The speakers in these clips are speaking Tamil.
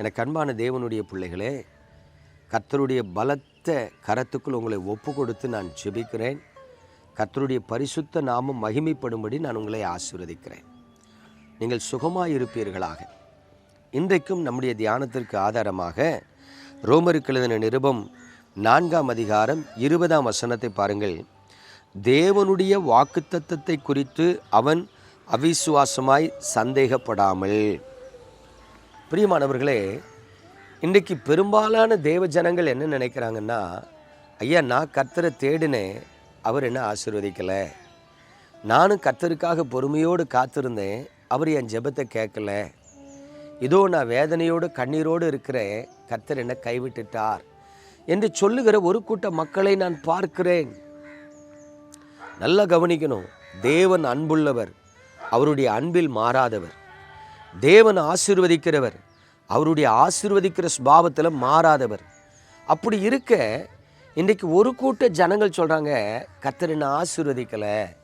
எனக்கு அன்பான தேவனுடைய பிள்ளைகளே கர்த்தருடைய பலத்த கரத்துக்குள் உங்களை ஒப்பு கொடுத்து நான் ஜெபிக்கிறேன். கர்த்தருடைய பரிசுத்த நாமம் மகிமைப்படும்படி நான் உங்களை ஆசீர்வதிக்கிறேன். நீங்கள் சுகமாக இருப்பீர்களாக. இன்றைக்கும் நம்முடைய தியானத்திற்கு ஆதாரமாக ரோமருக்கு எழுதின நிருபம் நான்காம் அதிகாரம் இருபதாம் வசனத்தை பாருங்கள். தேவனுடைய வாக்குத்தத்தத்தை குறித்து அவன் அவிசுவாசமாய் சந்தேகப்படாமல். பிரியமானவர்களே இன்றைக்கு பெரும்பாலான தேவ ஜனங்கள் என்ன நினைக்கிறாங்கன்னா ஐயா நான் கர்த்தரை தேடினேன் அவர் என்ன ஆசீர்வதிக்கலை. நானும் கர்த்தருக்காக பொறுமையோடு காத்திருந்தேன் அவர் என் ஜெபத்தை கேட்கல. இதோ நான் வேதனையோடு கண்ணீரோடு இருக்கிறேன் கர்த்தர் என்னை கைவிட்டுட்டார் என்று சொல்லுகிற ஒரு கூட்ட மக்களை நான் பார்க்கிறேன். நல்லா கவனிக்கணும் தேவன் அன்புள்ளவர் அவருடைய அன்பில் மாறாதவர். தேவன் ஆசீர்வதிக்கிறவர். அவருடைய ஆசீர்வதிக்கிற சுபாவத்தில் மாறாதவர். அப்படி இருக்க இன்றைக்கு ஒரு கூட்ட ஜனங்கள் சொல்கிறாங்க கத்தரினை ஆசீர்வதிக்கலை.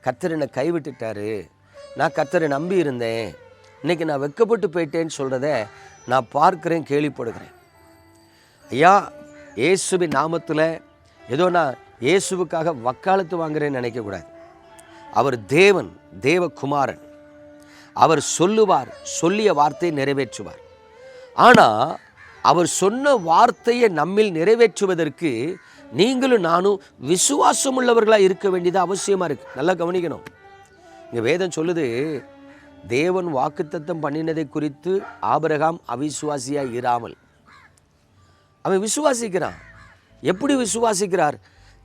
கர்த்தர் கைவிட்டுட்டாரு. நான் கத்தரை நம்பி இருந்தேன். இன்றைக்கி நான் வெக்கப்பட்டு போயிட்டேன்னு சொல்கிறத நான் பார்க்குறேன் கேள்விப்படுகிறேன். ஐயா இயேசுவின் நாமத்தில் ஏதோ நான் இயேசுவுக்காக வக்காலத்து வாங்குறேன்னு நினைக்கக்கூடாது. அவர் தேவன் தேவகுமாரன். அவர் சொல்லுவார் சொல்லிய வார்த்தையை நிறைவேற்றுவார். ஆனால் அவர் சொன்ன வார்த்தையை நம்மில் நிறைவேற்றுவதற்கு நீங்களும் நானும் விசுவாசம் உள்ளவர்களாக இருக்க வேண்டியது அவசியமாக இருக்குது நல்லா கவனிக்கணும். இங்கே வேதம் சொல்லுது தேவன் வாக்குத்தத்தம் பண்ணினதை குறித்து ஆபரகாம் அவிசுவாசியாக இராமல். அவன் விசுவாசிக்கிறான். எப்படி விசுவாசிக்கிறார்?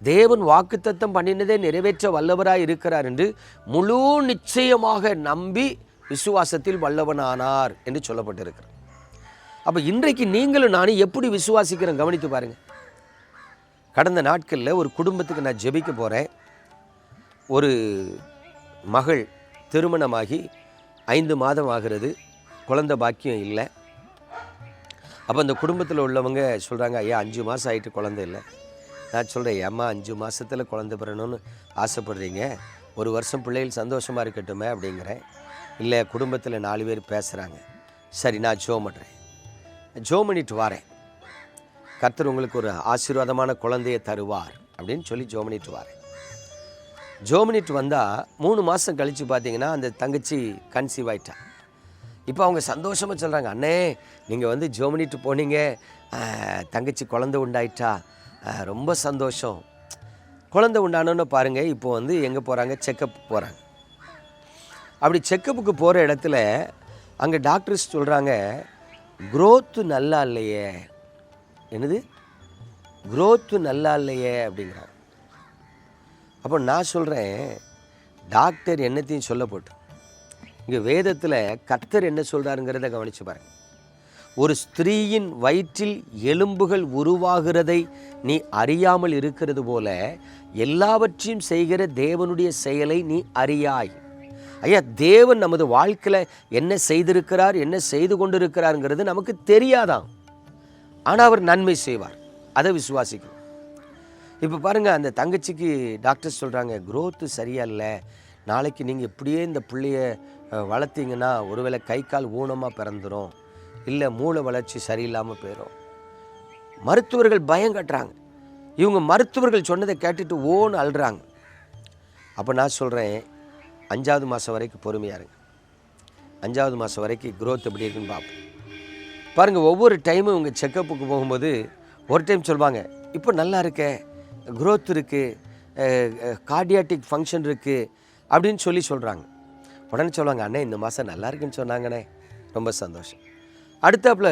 தேவன் வாக்குத்தத்தம் பண்ணினதை நிறைவேற்ற வல்லவராக இருக்கிறார் என்று முழு நிச்சயமாக நம்பி விசுவாசத்தில் வல்லவனானார் என்று சொல்லப்பட்டிருக்கிறார் அப்போ இன்றைக்கு நீங்களும் நானும் எப்படி விசுவாசிக்கிறேன் கவனித்து பாருங்கள் கடந்த நாட்களில் ஒரு குடும்பத்துக்கு நான் ஜெபிக்க போகிறேன் ஒரு மகள் திருமணமாகி ஐந்து மாதம் ஆகிறது. குழந்த பாக்கியம் இல்லை. அப்போ அந்த குடும்பத்தில் உள்ளவங்க சொல்கிறாங்க ஐயா அஞ்சு மாதம் ஆகிட்டு குழந்தை இல்லை. நான் சொல்கிறேன் ஏம்மா அஞ்சு மாதத்தில் குழந்த பிறணும்னு ஆசைப்படுறீங்க? ஒரு வருஷம் பிள்ளைகள் சந்தோஷமாக இருக்கட்டுமே? அப்படிங்கிறேன். இல்லை குடும்பத்தில் நாலு பேர் பேசுகிறாங்க சரி நான் ஜோ பண்ணுறேன் ஜோ பண்ணிட்டு வாரேன். கர்த்தர் உங்களுக்கு ஒரு ஆசீர்வாதமான குழந்தையை தருவார் அப்படின்னு சொல்லி ஜோ பண்ணிட்டு வாரேன். ஜோ பண்ணிட்டு வந்தால் மூணு மாதம் கழித்து பார்த்தீங்கன்னா அந்த தங்கச்சி கன்சீவ் ஆயிட்டா. இப்போ அவங்க சந்தோஷமாக சொல்கிறாங்க அண்ணே நீங்கள் வந்து ஜோ பண்ணிட்டு போனீங்க. தங்கச்சி குழந்தை உண்டாயிட்டா. ரொம்ப சந்தோஷம். குழந்தை உண்டானோன்னு பாருங்கள் இப்போ வந்து எங்கே போகிறாங்க செக்கப் போகிறாங்க அப்படி செக்கப்புக்கு போகிற இடத்துல அங்கே டாக்டர்ஸ் சொல்கிறாங்க குரோத்து நல்லா இல்லையே. என்னது? குரோத்து நல்லா இல்லையே அப்படிங்கிறாங்க. அப்போ நான் சொல்கிறேன் டாக்டர் என்னத்தையும் சொல்ல போட்டு இங்கே வேதத்தில் கர்த்தர் என்ன சொல்கிறாருங்கிறத கவனிச்சு பாருங்க. ஒரு ஸ்திரீயின் வயிற்றில் எலும்புகள் உருவாகிறதை நீ அறியாமல் இருக்கிறது போல எல்லாவற்றையும் செய்கிற தேவனுடைய செயலை நீ அறியாய். ஐயா தேவன் நமது வாழ்க்கையில் என்ன செய்திருக்கிறார் என்ன செய்து கொண்டிருக்கிறாருங்கிறது நமக்கு தெரியாதாம். ஆனால் அவர் நன்மை செய்வார். அதை விசுவாசிக்கணும் இப்போ பாருங்கள் அந்த தங்கச்சிக்கு டாக்டர் சொல்கிறாங்க குரோத்து சரியாக இல்லை. நாளைக்கு நீங்கள் இப்படியே இந்த பிள்ளைய வளர்த்தீங்கன்னா ஒருவேளை கை கால் ஊனமாக பிறந்துடும் இல்லை மூளை வளர்ச்சி சரியில்லாமல் போயிடும் மருத்துவர்கள் பயம் கட்டுறாங்க. இவங்க மருத்துவர்கள் சொன்னதை கேட்டுட்டு ஓன்னு அழுறாங்க. அப்போ நான் சொல்கிறேன் அஞ்சாவது மாதம் வரைக்கும் பொறுமையாக இருங்க. அஞ்சாவது மாதம் வரைக்கும் க்ரோத் எப்படி இருக்குன்னு பார்ப்போம் பாருங்கள் ஒவ்வொரு டைமும் இவங்க செக்கப்புக்கு போகும்போது ஒரு டைம் சொல்லுவாங்க இப்போ நல்லா இருக்க க்ரோத் இருக்குது கார்டியாட்டிக் ஃபங்க்ஷன் இருக்குது அப்படின்னு சொல்லி சொல்கிறாங்க உடனே சொல்லுவாங்க அண்ணே இந்த மாதம் நல்லா இருக்குன்னு சொன்னாங்கண்ணே. ரொம்ப சந்தோஷம். அடுத்தாப்புல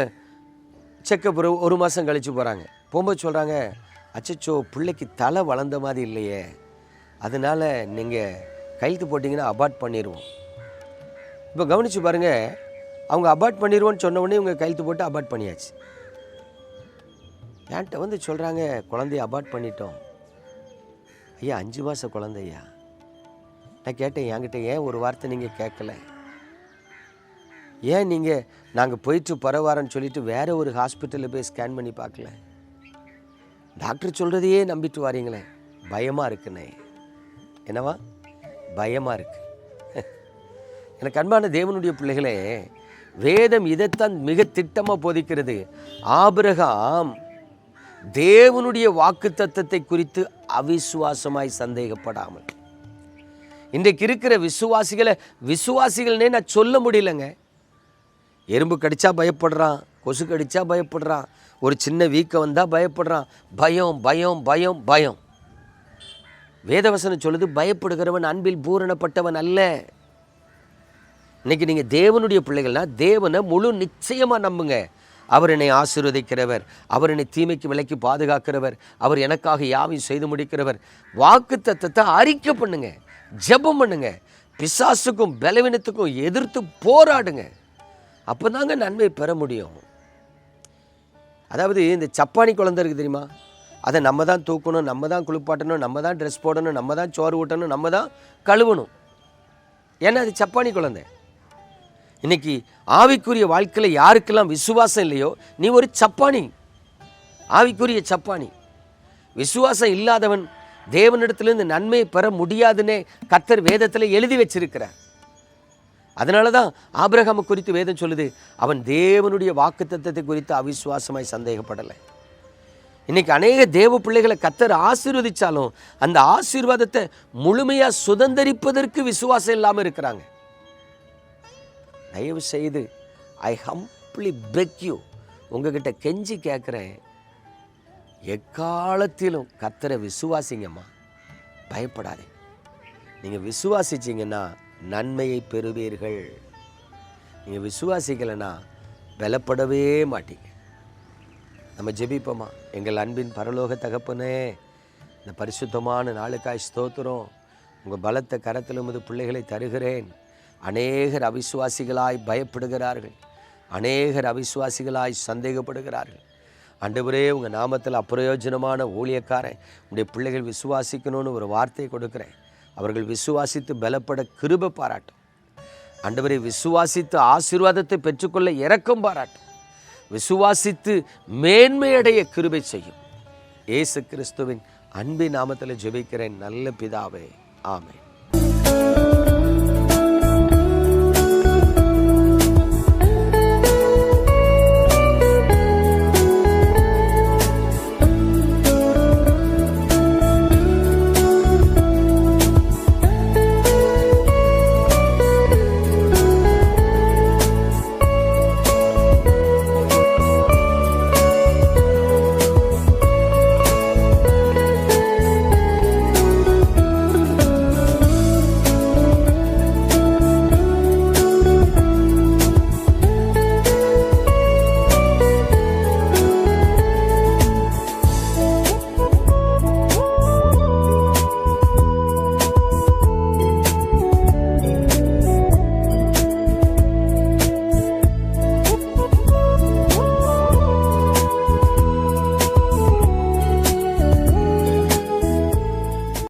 செக்கப் ஒரு ஒரு மாதம் கழித்து போகிறாங்க போகும்போது சொல்கிறாங்க அச்சச்சோ பிள்ளைக்கு தலை வளர்ந்த மாதிரி இல்லையே. அதனால் நீங்கள் கையெழுத்து போட்டிங்கன்னா அபார்ட் பண்ணிடுவோம் இப்போ கவனித்து பாருங்கள் அவங்க அபார்ட் பண்ணிடுவோன்னு சொன்ன உடனே இவங்க கையெழுத்து போட்டு அபார்ட் பண்ணியாச்சு. என்கிட்ட வந்து சொல்கிறாங்க குழந்தைய அபார்ட் பண்ணிட்டோம். ஐயா அஞ்சு மாத குழந்தையா நான் கேட்டேன் என்கிட்ட ஏன் ஒரு வார்த்தை நீங்கள் கேட்கல? ஏன் நீங்கள் நாங்கள் போயிட்டு பரவாரன்னு சொல்லிட்டு வேறு ஒரு ஹாஸ்பிட்டலில் போய் ஸ்கேன் பண்ணி பார்க்கல? டாக்டர் சொல்கிறதையே நம்பிட்டு வரீங்களே. பயமாக இருக்குண்ணே என்னவா? பயமாக இருக்குது எனக்கு அன்பான தேவனுடைய பிள்ளைகளே வேதம் இதைத்தான் மிக திட்டமாக போதிக்கிறது. ஆபிரகாம் தேவனுடைய வாக்கு தத்தத்தை குறித்து அவிசுவாசமாய் சந்தேகப்படாமல். இன்றைக்கு இருக்கிற விசுவாசிகளை விசுவாசிகள்னே நான் சொல்ல முடியலங்க. எறும்பு கடிச்சா பயப்படுறான் கொசு கடிச்சா பயப்படுறான் ஒரு சின்ன வீக்கம் வந்தால் பயப்படுறான். பயம் பயம் பயம் பயம். வேதவசனம் சொல்லுது பயப்படுகிறவன் அன்பில் பூரணப்பட்டவன் அல்ல. இன்னைக்கு நீங்கள் தேவனுடைய பிள்ளைகள்னா தேவனை முழு நிச்சயமாக நம்புங்க. அவர் என்னை ஆசீர்வதிக்கிறவர் அவர் என்னை தீமைக்கு விலைக்கு பாதுகாக்கிறவர் அவர் எனக்காக யாவையும் செய்து முடிக்கிறவர். வாக்கு தத்தத்தை அறிக்கை பண்ணுங்க ஜெபம் பண்ணுங்க பிசாசுக்கும் பலவீனத்துக்கும் எதிர்த்து போராடுங்க. அப்போ தாங்க நன்மை பெற முடியும். அதாவது இந்த சப்பானி குழந்தை இருக்குது தெரியுமா? அதை நம்ம தான் தூக்கணும் நம்ம தான் குளிப்பாட்டணும் நம்ம தான் ட்ரெஸ் போடணும் நம்ம தான் சோறு ஊட்டணும் நம்ம தான் கழுவணும். ஏன்னா அது சப்பானி குழந்தை. இன்னைக்கு ஆவிக்குரிய வாழ்க்கையில் யாருக்கெல்லாம் விசுவாசம் இல்லையோ நீ ஒரு சப்பானி. ஆவிக்குரிய சப்பானி. விசுவாசம் இல்லாதவன் தேவனிடத்திலிருந்து நன்மையை பெற முடியாதுன்னே கத்தர் வேதத்தில் எழுதி வச்சிருக்கிறார். அதனால தான் ஆபிரகாமை குறித்து வேதம் சொல்லுது அவன் தேவனுடைய வாக்குத்தத்தத்தை குறித்து அவிசுவாசமாய் சந்தேகப்படலை. இன்னைக்கு அநேக தேவ பிள்ளைகளை கத்தர் ஆசீர்வதித்தாலும் அந்த ஆசீர்வாதத்தை முழுமையாக சுதந்தரிப்பதற்கு விசுவாசம் இல்லாமல் இருக்கிறாங்க. தயவு செய்து ஐ ஹம்ப்ளி பெக் யூ உங்ககிட்ட கெஞ்சி கேட்குறேன் எக்காலத்திலும் கத்தரை விசுவாசிங்கம்மா. பயப்படாதே. நீங்கள் விசுவாசிச்சிங்கன்னா நன்மையை பெறுவீர்கள். நீங்கள் விசுவாசிக்கலைன்னா பலப்படவே மாட்டீங்க. நம்ம ஜெபிப்போமா? எங்கள் அன்பின் பரலோக தகப்பனே இந்த பரிசுத்தமான நாளுக்காய் ஸ்தோத்திரம். உங்கள் பலத்த கரத்தில் உமது பிள்ளைகளை தருகிறேன். அநேகர் அவிசுவாசிகளாய் பயப்படுகிறார்கள். அநேகர் அவிசுவாசிகளாய் சந்தேகப்படுகிறார்கள். ஆண்டவரே உங்கள் நாமத்தில் அப்பிரயோஜனமான ஊழியக்காரன் உடைய பிள்ளைகள் விசுவாசிக்கணும்னு ஒரு வார்த்தையை கொடுக்குறேன். அவர்கள் விசுவாசித்து பலப்பட கிருப பாராட்டும். ஆண்டவரை விசுவாசித்து ஆசீர்வாதத்தை பெற்றுக்கொள்ள இறக்கம் பாராட்டும். விசுவாசித்து மேன்மையடைய கிருபை செய்யும். ஏசு கிறிஸ்துவின் அன்பின் நாமத்தில் ஜெபிக்கிறேன். நல்ல பிதாவே. ஆமே